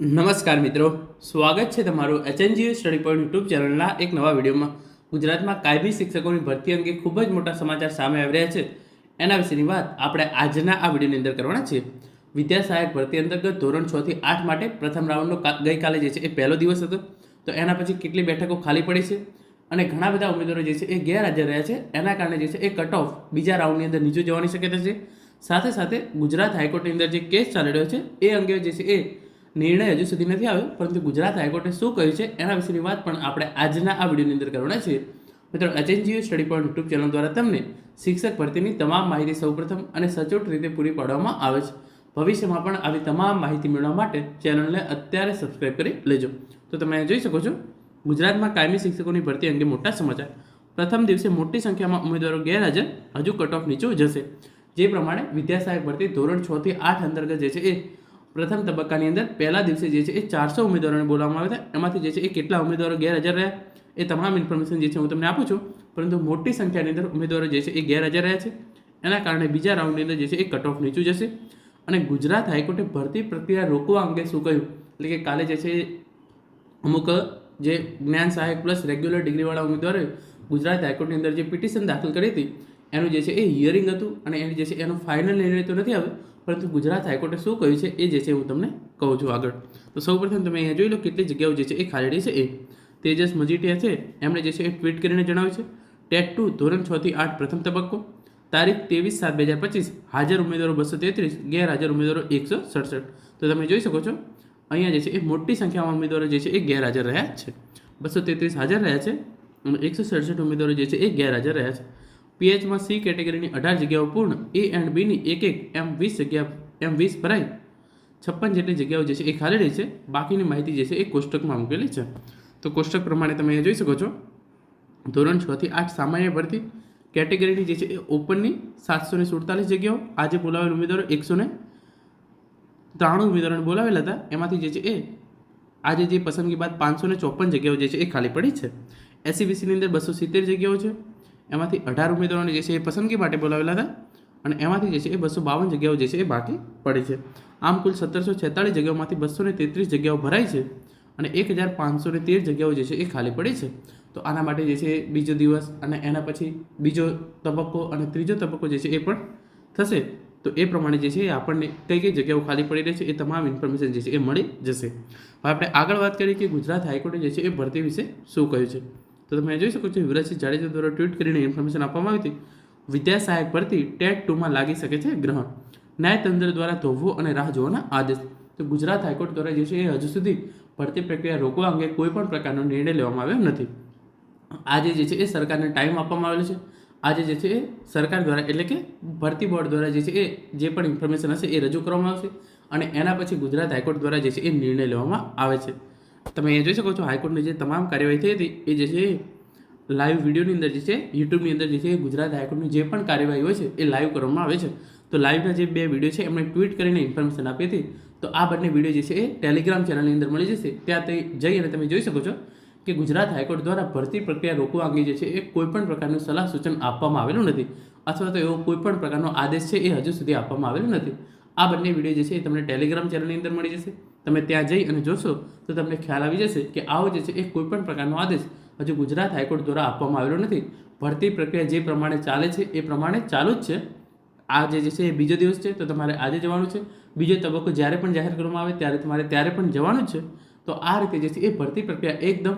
નમસ્કાર મિત્રો. સ્વાગત છે તમારું એચએનજીઓ સ્ટડી પોઈન્ટ યુટ્યુબ ચેનલના એક નવા વિડીયોમાં. ગુજરાતમાં કાયમી શિક્ષકોની ભરતી અંગે ખૂબ જ મોટા સમાચાર સામે આવી રહ્યા છે. એના વિશેની વાત આપણે આજના આ વિડીયોની અંદર કરવાના છીએ. વિદ્યા સહાયક ભરતી અંતર્ગત ધોરણ છ થી આઠ માટે પ્રથમ રાઉન્ડનો ગઈકાલે જે છે એ પહેલો દિવસ હતો. તો એના પછી કેટલી બેઠકો ખાલી પડી છે અને ઘણા બધા ઉમેદવારો જે છે એ ગેરહાજર રહ્યા છે. એના કારણે જે છે એ કટ ઓફ બીજા રાઉન્ડની અંદર નીચે જવાની શક્યતા છે. સાથે સાથે ગુજરાત હાઈકોર્ટની અંદર જે કેસ ચાલી રહ્યો છે એ અંગે જે છે એ નિર્ણય હજુ સુધી નથી આવ્યો, પરંતુ ગુજરાત હાઈકોર્ટે શું કહ્યું છે એના વિશેની વાત પણ આપણે આજના આ વિડીયોની અંદર કરવાના છીએ. મિત્રો, HNGU study point YouTube channel દ્વારા તમને શિક્ષક ભરતીની તમામ માહિતી સૌપ્રથમ અને સચોટ રીતે પૂરી પાડવામાં આવે છે. ભવિષ્યમાં પણ આવી તમામ માહિતી મેળવવા માટે ચેનલને અત્યારે સબસ્ક્રાઈબ કરી લેજો. તો તમે જોઈ શકો છો, ગુજરાતમાં કાયમી શિક્ષકોની ભરતી અંગે મોટા સમાચાર. પ્રથમ દિવસે મોટી સંખ્યામાં ઉમેદવારો ગેરહાજર, હજુ કટ ઓફ નીચું જશે જે પ્રમાણે વિદ્યાસહાયક ભરતી ધોરણ છ થી આઠ અંતર્ગત જે છે એ પ્રથમ તબક્કાની અંદર પહેલા દિવસે જે છે એ ચારસો ઉમેદવારોને બોલાવવામાં આવ્યા હતા. એમાંથી જે છે એ કેટલા ઉમેદવારો ગેરહાજર રહ્યા એ તમામ ઇન્ફોર્મેશન જે છે હું તમને આપું છું. પરંતુ મોટી સંખ્યાની અંદર ઉમેદવારો જે છે એ ગેરહાજર રહ્યા છે. એના કારણે બીજા રાઉન્ડની અંદર જે છે એ કટ ઓફ નીચું જશે. અને ગુજરાત હાઈકોર્ટે ભરતી પ્રક્રિયા રોકવા અંગે શું કહ્યું? એટલે કે કાલે જે છે અમુક જે જ્ઞાન સહાયક પ્લસ રેગ્યુલર ડિગ્રીવાળા ઉમેદવારોએ ગુજરાત હાઈકોર્ટની અંદર જે પિટિશન દાખલ કરી હતી, એનું જે છે એ હિયરિંગ હતું અને એની જે છે એનો ફાઇનલ નિર્ણય તો નથી આવ્યો. પરંતુ ગુજરાત હાઈકોર્ટે શું કહ્યું છે એ જે છે હું તમને કહું છું આગળ. તો સૌપ્રથમ તમે અહીંયા જોઈ લો કેટલી જગ્યાઓ જે છે એ ખાલી છે. એ તેજસ મજીઠિયા છે. એમણે જે છે એ ટ્વીટ કરીને જણાવ્યું છે. ટેટ ટુ ધોરણ છ થી આઠ પ્રથમ તબક્કો. તારીખ ત્રેવીસ સાત બે હજાર પચીસ. હાજર ઉમેદવારો બસો તેત્રીસ, ગેરહાજર ઉમેદવારો એકસો સડસઠ. તો તમે જોઈ શકો છો, અહીંયા જે છે એ મોટી સંખ્યામાં ઉમેદવારો જે છે એ ગેરહાજર રહ્યા છે. બસો તેત્રીસ હાજર રહ્યા છે અને એકસો સડસઠ ઉમેદવારો જે છે એ ગેરહાજર રહ્યા છે. પીએચમાં સી કેટેગરીની અઢાર જગ્યાઓ પૂર્ણ, એ એન્ડ બીની એક એક, એમ વીસ જગ્યા, એમ વીસ ભરાઈ છપ્પન જેટલી જગ્યાઓ જે છે એ ખાલી રહી છે, બાકીની માહિતી જે છે એ કોષ્ટકમાં મૂકેલી છે. તો કોષ્ટક પ્રમાણે તમે અહીંયા જોઈ શકો છો. ધોરણ છ થી આઠ સામાન્ય ભરતી, કેટેગરીની જે છે એ ઓપનની સાતસો ને સુડતાલીસ જગ્યાઓ, આજે બોલાવેલ ઉમેદવારો એકસો ને ત્રાણું ઉમેદવારોને બોલાવેલા હતા. એમાંથી જે છે એ આજે જે પસંદગી બાદ પાંચસો ને ચોપન જગ્યાઓ જે છે એ ખાલી પડી છે. એસસીબીસીની અંદર બસો સિત્તેર જગ્યાઓ છે. એમાંથી અઢાર ઉમેદવારોને જે છે એ પસંદગી માટે બોલાવેલા હતા અને એમાંથી જે છે એ બસો બાવન જગ્યાઓ જે છે એ બાકી પડી છે આમ કુલ સત્તરસો છેતાળીસ જગ્યાઓમાંથી બસો તેત્રીસ જગ્યાઓ ભરાઈ છે અને એક હજાર પાંચસો તેર જગ્યાઓ જે છે એ ખાલી પડી છે તો આના માટે જે છે બીજો દિવસ અને એના પછી બીજો તબક્કો અને ત્રીજો તબક્કો જે છે એ પણ થશે તો એ પ્રમાણે જે છે એ આપણને કઈ કઈ જગ્યાઓ ખાલી પડી રહી છે એ તમામ ઇન્ફોર્મેશન જે છે એ મળી જશે હવે આપણે આગળ વાત કરીએ કે ગુજરાત હાઈકોર્ટે જે છે એ ભરતી વિશે શું કહ્યું છે તો તમે જોઈ શકો છો યુવરાજસિંહ જાડેજા દ્વારા ટ્વીટ કરીને ઇન્ફોર્મેશન આપવામાં આવી હતી. વિદ્યા સહાયક ભરતી ટેટ ટુમાં લાગી શકે છે ગ્રહણ. ન્યાયતંત્ર દ્વારા ધોવવું અને રાહ જોવાના આદેશ. તો ગુજરાત હાઈકોર્ટ દ્વારા જે છે એ હજુ સુધી ભરતી પ્રક્રિયા રોકવા અંગે કોઈ પણ પ્રકારનો નિર્ણય લેવામાં આવ્યો નથી. આજે જે છે એ સરકારને ટાઈમ આપવામાં આવેલો છે. આજે જે છે એ સરકાર દ્વારા એટલે કે ભરતી બોર્ડ દ્વારા જે છે એ જે પણ ઇન્ફોર્મેશન હશે એ રજૂ કરવામાં આવશે અને એના પછી ગુજરાત હાઈકોર્ટ દ્વારા જે છે એ નિર્ણય લેવામાં આવે છે. તમે જોઈ શકો છો, હાઈકોર્ટની જે તમામ કાર્યવાહી થઈ હતી, એ જે છે લાઈવ વિડીયોની અંદર જે છે યુટ્યુબની અંદર જે છે, ગુજરાત હાઈકોર્ટની જે પણ કાર્યવાહી હોય છે, એ લાઈવ કરવામાં આવે છે. તો લાઈવના જે બે વીડિયો છે, એમણે ટ્વીટ કરીને ઇન્ફોર્મેશન આપી હતી. તો આ બંને વીડિયો જે છે, એ ટેલિગ્રામ ચેનલની અંદર મળી જશે. ત્યાં તે જઈ અને તમે જોઈ શકો છો કે ગુજરાત હાઈકોર્ટ દ્વારા ભરતી પ્રક્રિયા રોકવા અંગે જે છે, એ કોઈપણ પ્રકારનું સલાહ સૂચન આપવામાં આવેલું નથી. અથવા તો એવો કોઈપણ પ્રકારનો આદેશ છે, એ હજુ સુધી આપવામાં આવેલો નથી. આ બંને વીડિયો જે છે, એ તમને ટેલિગ્રામ ચેનલની અંદર મળી જશે. તમે ત્યાં જઈ અને જોશો, તો તમને ખ્યાલ આવી જશે કે આવો જે છે એ કોઈપણ પ્રકારનો આદેશ હજુ ગુજરાત હાઈકોર્ટ દ્વારા આપવામાં આવેલો નથી. ભરતી પ્રક્રિયા જે પ્રમાણે ચાલે છે, એ પ્રમાણે ચાલુ જ છે. આજે જે છે એ બીજો દિવસ છે, તો તમારે આજે જવાનું છે. બીજો તબક્કો જ્યારે પણ જાહેર કરવામાં આવે, ત્યારે તમારે ત્યારે પણ જવાનું છે. તો આ રીતે જે છે એ ભરતી પ્રક્રિયા એકદમ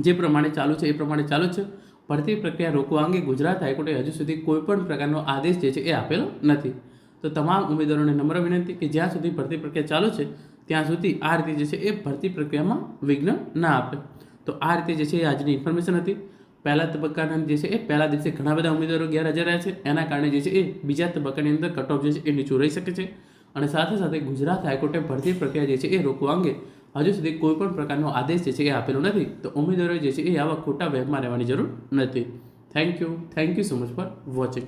જે પ્રમાણે ચાલુ છે, એ પ્રમાણે ચાલુ છે. ભરતી પ્રક્રિયા રોકવા અંગે ગુજરાત હાઈકોર્ટે હજુ સુધી કોઈ પણ પ્રકારનો આદેશ જે છે એ આપેલો નથી. તો તમામ ઉમેદવારોને નમ્ર વિનંતી કે જ્યાં સુધી ભરતી પ્રક્રિયા ચાલુ છે, ત્યાં સુધી આ રીતે જે છે એ ભરતી પ્રક્રિયામાં વિઘ્ન ના આપે. તો આ રીતે જે છે એ આજની ઇન્ફોર્મેશન હતી. પહેલા તબક્કાના જે છે એ પહેલા દિવસે ઘણા બધા ઉમેદવારો ગેરહાજર રહ્યા છે. એના કારણે જે છે એ બીજા તબક્કાની અંદર કટ ઓફ જે છે એ નીચું રહી શકે છે. અને સાથે સાથે ગુજરાત હાઈકોર્ટે ભરતી પ્રક્રિયા જે છે એ રોકવા અંગે હજુ સુધી કોઈ પણ પ્રકારનો આદેશ જે છે એ આપેલો નથી. તો ઉમેદવારો જે છે એ આવા ખોટા વેગમાં રહેવાની જરૂર નથી. Thank you thank you so much for watching